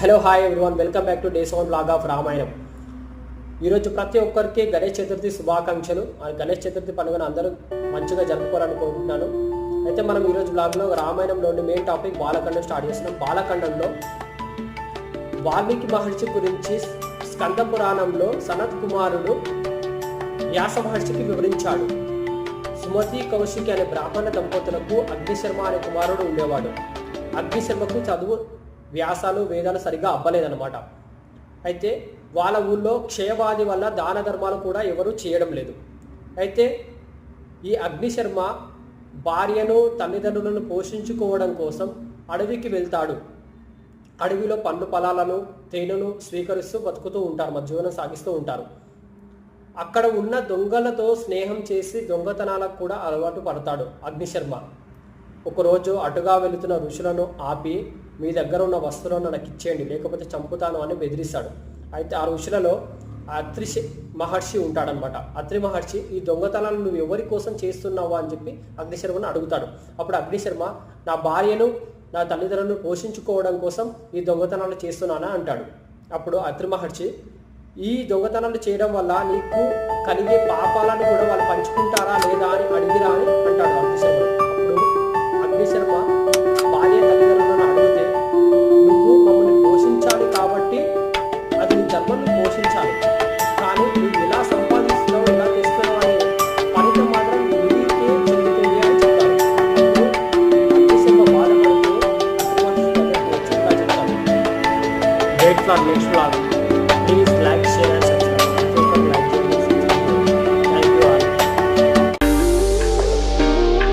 Hello hi everyone welcome back to days on blog of Ramayanam ఈరోజు ప్రతి ఒక్కరికి గణేష్ చతుర్థి శుభాకాంక్షలు. ఆ గణేష్ చతుర్థి పండుగను అందరూ మంచిగా జరుపుకోవాలని కోరుకుంటున్నాను. అయితే మనం ఈరోజు బ్లాగ్లో రామాయణంలోని మెయిన్ టాపిక్ బాలఖండం స్టార్ట్ చేస్తున్నాం. బాలఖండంలో వాల్మీకి మహర్షి గురించి స్కంద పురాణంలో సనత్ కుమారుడు వ్యాస మహర్షికి వివరించాడు. సుమతి కౌశికి అనే బ్రాహ్మణ దంపతులకు అగ్నిశర్మ అనే కుమారుడు ఉండేవాడు. అగ్నిశర్మకు చదువు వ్యాసాలు వేదాలు సరిగ్గా అవ్వలేదన్నమాట అయితే వాళ్ళ ఊళ్ళో క్షయవాది వల్ల దాన ధర్మాలు కూడా ఎవరూ చేయడం లేదు. అయితే ఈ అగ్నిశర్మ భార్యను తల్లిదండ్రులను పోషించుకోవడం కోసం అడవికి వెళ్తాడు. అడవిలో పండ్లు పొలాలను తేనెను స్వీకరిస్తూ బతుకుతూ ఉంటారు మన జీవనం సాగిస్తూ ఉంటారు. అక్కడ ఉన్న దొంగలతో స్నేహం చేసి దొంగతనాలకు కూడా అలవాటు పడతాడు అగ్నిశర్మ. ఒకరోజు అటుగా వెళుతున్న ఋషులను ఆపి మీ దగ్గర ఉన్న వస్తువులను నాకు ఇచ్చేయండి లేకపోతే చంపుతాను అని బెదిరిస్తాడు. అయితే ఆ ఋషులలో అత్రి మహర్షి ఉంటాడనమాట అత్రి మహర్షి ఈ దొంగతనాలు నువ్వు ఎవరి కోసం చేస్తున్నావు? అని చెప్పి అగ్నిశర్మను అడుగుతాడు. అప్పుడు అగ్నిశర్మ నా భార్యను నా తల్లిదండ్రులను పోషించుకోవడం కోసం ఈ దొంగతనాలు చేస్తున్నానా? అంటాడు. అప్పుడు అత్రి మహర్షి ఈ దొంగతనాలు చేయడం వల్ల నీకు కలిగే పాపాలను కూడా వాళ్ళు పంచుకుంటారా లేదా అని అడిగిరా అని అంటాడు అగ్నిశర్మ అప్పుడు అగ్నిశర్మ కానీ నువ్వు ఎలా సంపాదిస్తున్నావు ఎలా తెస్తున్నావు అనే ఫలితం మాత్రం నీకే అని చెప్తారు. బాధపడుతూ వెయిట్ ఫర్ నెక్స్ట్